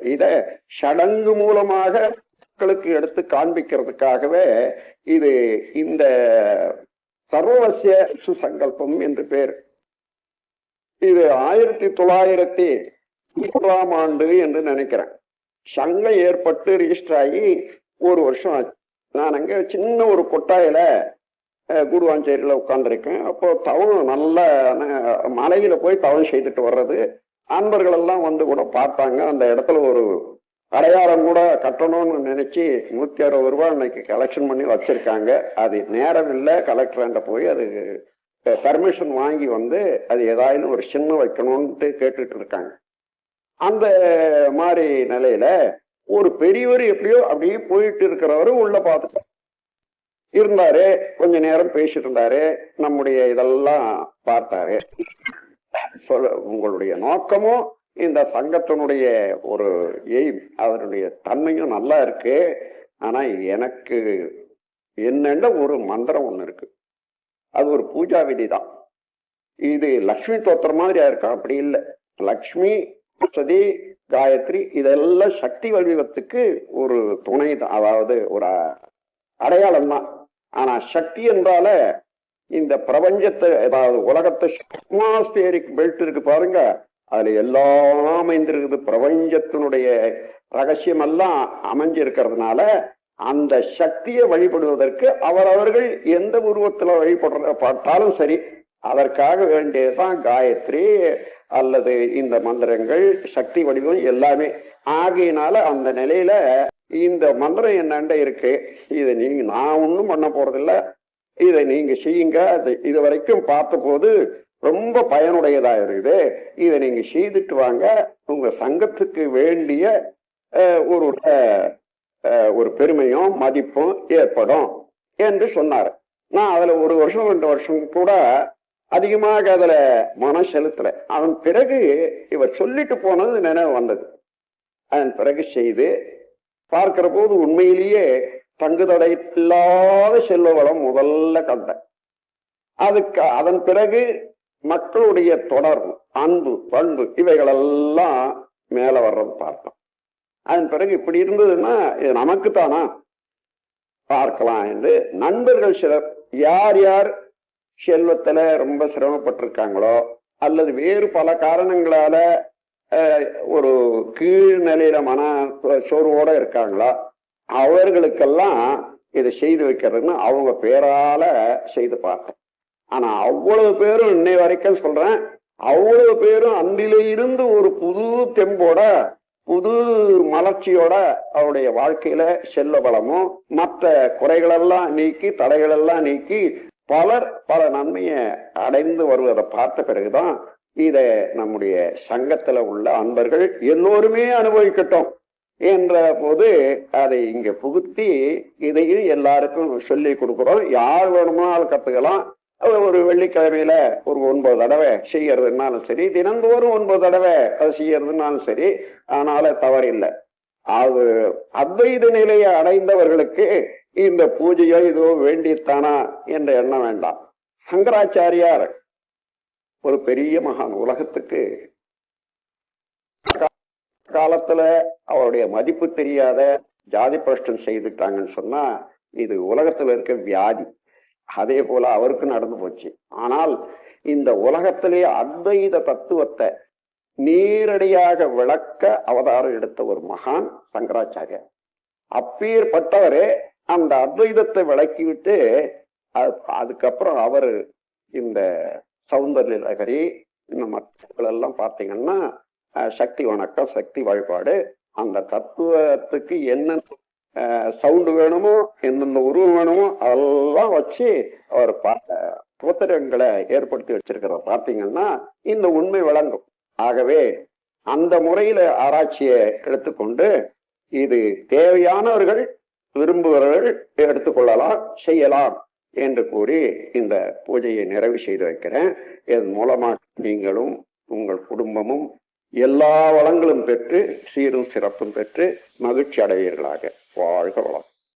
இத சடங்கு மூலமாக மக்களுக்கு எடுத்து காண்பிக்கிறதுக்காகவே இது இந்த சர்வவசிய சுசங்கல்பம் என்று பேர். இது ஆயிரத்தி தொள்ளாயிரத்தி மூன்றாம் ஆண்டு என்று நினைக்கிறேன். சங்கம் ஏற்பட்டு ரிஜிஸ்டர் ஆகி ஒரு வருஷம் ஆச்சு. நான் அங்க சின்ன ஒரு கொட்டாயில அஹ், உட்காந்துருக்கேன் அப்போ தவம் நல்ல மலையில போய் தவம் செய்துட்டு வர்றது. அன்பர்கள் எல்லாம் வந்து கூட பார்த்தாங்க. அந்த இடத்துல ஒரு அடையாளம் கூட கட்டணும்னு நினைச்சு நூத்தி அறுபது ரூபாய் இன்னைக்கு கலெக்ஷன் பண்ணி வச்சிருக்காங்க. அது நேரம் இல்லை. கலெக்டர்கிட்ட போய் அது பர்மிஷன் வாங்கி வந்து அது ஏதாவது ஒரு சின்ன வைக்கணும்ட்டு கேட்டுட்டு இருக்காங்க. அந்த மாதிரி நிலையில ஒரு பெரியவர் எப்படியோ அப்படியே போயிட்டு இருக்கிறவரு உள்ள பார்த்துட்டு இருந்தாரு. கொஞ்ச நேரம் பேசிட்டு இருந்தாரு. நம்முடைய இதெல்லாம் பார்த்தாரு. சொல்ல உங்களுடைய நோக்கமும் இந்த சங்கத்தினுடைய ஒரு எய்ம் அதனுடைய தன்மையும் நல்லா இருக்கு. ஆனா எனக்கு என்னென்ன ஒரு மந்திரம் ஒண்ணு இருக்கு. அது ஒரு பூஜா விதி தான். இது லக்ஷ்மி தோத்திர மாதிரியா இருக்கா? அப்படி இல்லை. லக்ஷ்மி சதி காயத்ரி இதெல்லாம் சக்தி வடிவத்துக்கு ஒரு துணை தான். அதாவது ஒரு அடையாளம் தான் ஆனா சக்தி என்றால இந்த பிரபஞ்சத்தை அதாவது உலகத்தை அட்மாஸ்பியரிக் பெல்ட் இருக்கு பாருங்க. அதுல எல்லாம் அமைந்திருக்குது. பிரபஞ்சத்தினுடைய ரகசியம் எல்லாம் அமைஞ்சிருக்கிறதுனால அந்த சக்தியை வழிபடுவதற்கு அவரவர்கள் எந்த உருவத்துல வழிபடுற பார்த்தாலும் சரி அதற்காக வேண்டியதுதான் காயத்ரி அல்லது இந்த மந்திரங்கள் சக்தி வடிவம் எல்லாமே. ஆகையினால அந்த நிலையில இந்த மந்திரம் என்னண்ட இருக்கு? இதை நீங்க நான் ஒண்ணும் பண்ண போறதில்ல. இதை நீங்க செய்யுங்க. இது வரைக்கும் பார்த்த போது ரொம்ப பயனுடையதா இருக்குது. இதை நீங்க செய்துட்டு வாங்க. உங்க சங்கத்துக்கு வேண்டிய ஒரு ஒரு பெருமையும் மதிப்பும் ஏற்படும் என்று சொன்னார். நான் அதுல ஒரு வருஷம் ரெண்டு வருஷம் கூட அதிகமாக அதுல மனம் செலுத்தல. அதன் பிறகு இவர் சொல்லிட்டு போனது நினைவு வந்தது. அதன் பிறகு செய்து பார்க்கிற போது உண்மையிலேயே தங்குதடை இல்லாத செல்வ வளம் முதல்ல கண்டேன். அதுக்கு அதன் பிறகு மக்களுடைய தொடர்பு அன்பு பண்பு இவைகளெல்லாம் மேல வர்றது பார்த்தோம். அதன் பிறகு இப்படி இருந்ததுன்னா இது நமக்கு தானா பார்க்கலாம் என்று நண்பர்கள் சிலர் யார் யார் செல்வத்துல ரொம்ப சிரமப்பட்டிருக்காங்களோ அல்லது வேறு பல காரணங்களால ஒரு கீழ்நிலையில மன சோர்வோட இருக்காங்களா? அவர்களுக்கெல்லாம் இதை செய்து வைக்கிறதுன்னு அவங்க பேரால செய்து பார்த்தேன். ஆனா அவ்வளவு பேரும் இன்னை வரைக்கும் சொல்றேன் அவ்வளவு பேரும் அன்றில இருந்து ஒரு புது தெம்போட புது மலர்ச்சியோட அவருடைய வாழ்க்கையில செல்ல பலமும் மற்ற குறைகளெல்லாம் நீக்கி தடைகளெல்லாம் நீக்கி பலர் பல நன்மையை அடைந்து வருவதை பார்த்த பிறகுதான் இதை நம்முடைய சங்கத்துல உள்ள அன்பர்கள் எல்லோருமே அனுபவிக்கட்டும். என்ற போது அதை இங்க புகுத்தி இதையும் எல்லாருக்கும் சொல்லி கொடுக்கிறோம். யார் வேணுமானாலும் கத்துக்கலாம். ஒரு வெள்ளிக்கிழமையில ஒரு ஒன்பது தடவை செய்யறதுனாலும் சரி தினந்தோறும் ஒன்பது தடவை அது செய்யறதுனாலும் சரி அதனால தவறில்லை. அது அத்வைத நிலையை அடைந்தவர்களுக்கு இந்த பூஜையோ இதோ வேண்டித்தானா என்ற எண்ணம் வேண்டாம். சங்கராச்சாரியார் ஒரு பெரிய மகான் உலகத்துக்கு காலத்துல அவருடைய மதிப்பு தெரியாத ஜாதி பிரஷ்டம் செய்துட்டாங்கன்னு சொன்னா இது உலகத்துல இருக்க வியாதி. அதே போல அவருக்கு நடந்து போச்சு. ஆனால் இந்த உலகத்திலே அத்வைத தத்துவத்தை நேரடியாக விளக்க அவதாரம் எடுத்த ஒரு மகான் சங்கராச்சாரியார். அப்பேற்பட்டவரே அந்த அத்வைதத்தை விளக்கிவிட்டு அதுக்கப்புறம் அவர் இந்த சௌந்தர்ய நகரி இந்த மற்றவர்கள் எல்லாம் பார்த்தீங்கன்னா சக்தி வணக்கம் சக்தி வழிபாடு. அந்த தத்துவத்துக்கு என்னென்ன சவுண்டு வேணுமோ என்னென்ன உருவம் வேணுமோ அதெல்லாம் வச்சு அவர் புத்தகங்களை ஏற்படுத்தி வச்சிருக்கிற பார்த்தீங்கன்னா இந்த உண்மை விளங்கும். ஆகவே அந்த முறையில ஆராய்ச்சியை எடுத்துக்கொண்டு இது தேவையானவர்கள் விரும்புபவர்கள் எடுத்துக்கொள்ளலாம் செய்யலாம் என்று கூறி இந்த பூஜையை நிறைவு செய்து வைக்கிறேன். இதன் மூலமாக நீங்களும் உங்கள் குடும்பமும் எல்லா வளங்களும் பெற்று சீரும் சிறப்பும் பெற்று மகிழ்ச்சி அடைவீர்களாக வாழ்க வளம்.